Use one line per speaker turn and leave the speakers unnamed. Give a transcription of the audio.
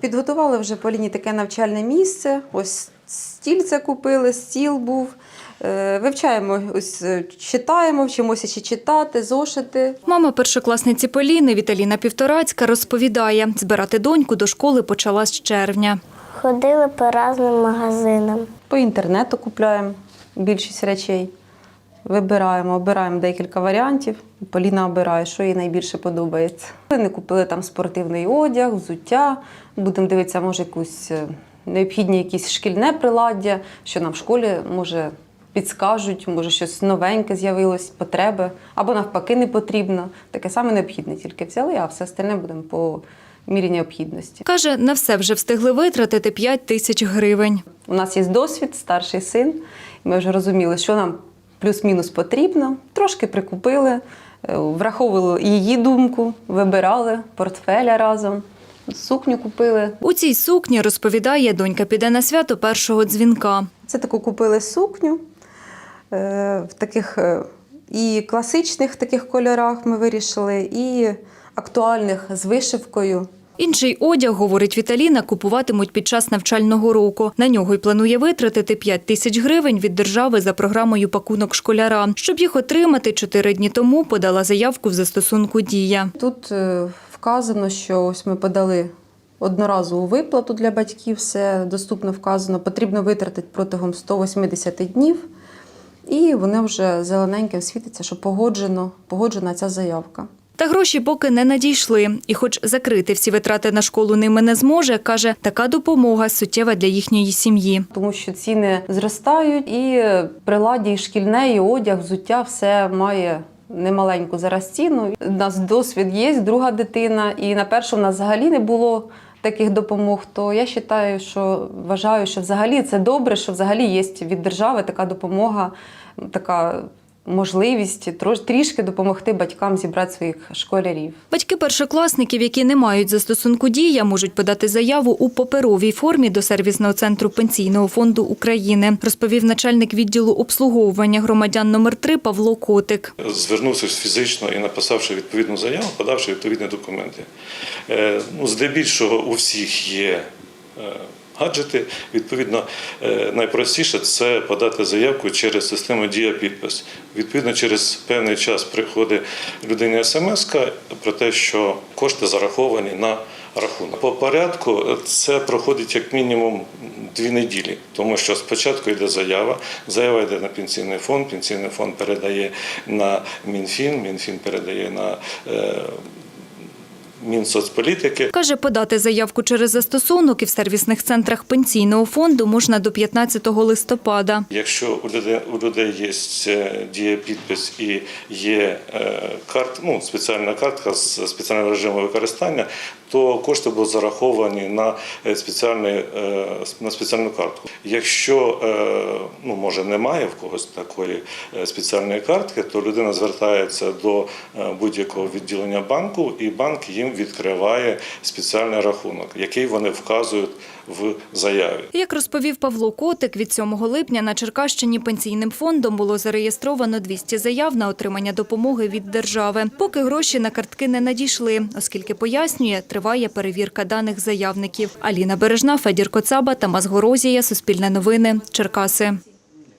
Підготували вже Поліні таке навчальне місце. Ось стільце купили, стіл був. Е, Вивчаємо, ось е, читаємо, вчимося ще читати, зошити.
Мама першокласниці Поліни Віталіна Півторацька розповідає, збирати доньку до школи почала з червня.
Ходили по різним магазинам.
По інтернету купляємо більшість речей. Вибираємо, обираємо декілька варіантів. Поліна обирає, що їй найбільше подобається. Вони купили там спортивний одяг, взуття. Будемо дивитися, може, якусь е, необхідні якісь шкільне приладдя, що нам в школі може підскажуть, може щось новеньке з'явилось, потреби, або навпаки не потрібно. Таке саме необхідне тільки взяли, а все остальне будемо по мірі необхідності.
Каже, на все вже встигли витратити 5 тисяч гривень.
У нас є досвід, старший син. Ми вже розуміли, що нам плюс-мінус потрібно. Трошки прикупили, е, враховували її думку, вибирали портфеля разом, сукню купили.
У цій сукні, розповідає, донька піде на свято першого дзвінка.
Це таку купили сукню е, в таких е, і класичних таких кольорах ми вирішили, і актуальних з вишивкою.
Інший одяг, говорить Віталіна, купуватимуть під час навчального року. На нього й планує витратити 5 тисяч гривень від держави за програмою пакунок школяра. Щоб їх отримати, чотири дні тому подала заявку в застосунку Дія.
Тут е, вказано, що ось ми подали одноразову виплату для батьків, все доступно вказано. Потрібно витратити протягом 180 днів. І вони вже зелененьким світиться, що погоджено, погоджена ця заявка.
Та гроші поки не надійшли. І хоч закрити всі витрати на школу ними не зможе, каже, така допомога суттєва для їхньої сім'ї.
Тому що ціни зростають, і приладі, і шкільне, і одяг, взуття все має немаленьку зараз ціну. У нас досвід є, друга дитина, і на першу в нас взагалі не було таких допомог. То я вважаю, що вважаю, що взагалі це добре, що взагалі є від держави така допомога, така можливість трош- трішки допомогти батькам зібрати своїх школярів.
Батьки першокласників, які не мають застосунку дія, можуть подати заяву у паперовій формі до сервісного центру пенсійного фонду України, розповів начальник відділу обслуговування громадян номер 3 Павло Котик.
звернувся фізично і написавши відповідну заяву, подавши відповідні документи. Е, Ну, здебільшого у всіх є е, гаджети. Відповідно, е, найпростіше це подати заявку через систему Дія підпис. Відповідно, через певний час приходить людині смс про те, що кошти зараховані на рахунок. По порядку це проходить як мінімум дві неділі, тому що спочатку йде заява, заява йде на пенсійний фонд, пенсійний фонд передає на Мінфін, Мінфін передає на е, Мінсоцполітики.
Каже, подати заявку через застосунок і в сервісних центрах пенсійного фонду можна до 15 листопада.
Якщо у людей, у людей є е, діє підпис і є е, карт, ну, спеціальна картка з спеціальним режимом використання, то кошти будуть зараховані на е, спеціальний, е, на спеціальну картку. Якщо е, ну, може немає в когось такої спеціальної картки, то людина звертається до будь-якого відділення банку, і банк їм відкриває спеціальний рахунок, який вони вказують в заяві.
Як розповів Павло Котик, від 7 липня на Черкащині пенсійним фондом було зареєстровано 200 заяв на отримання допомоги від держави. Поки гроші на картки не надійшли, оскільки пояснює, триває перевірка даних заявників. Аліна Бережна, Федір Коцаба, Тамас Горозія, Суспільне новини, Черкаси.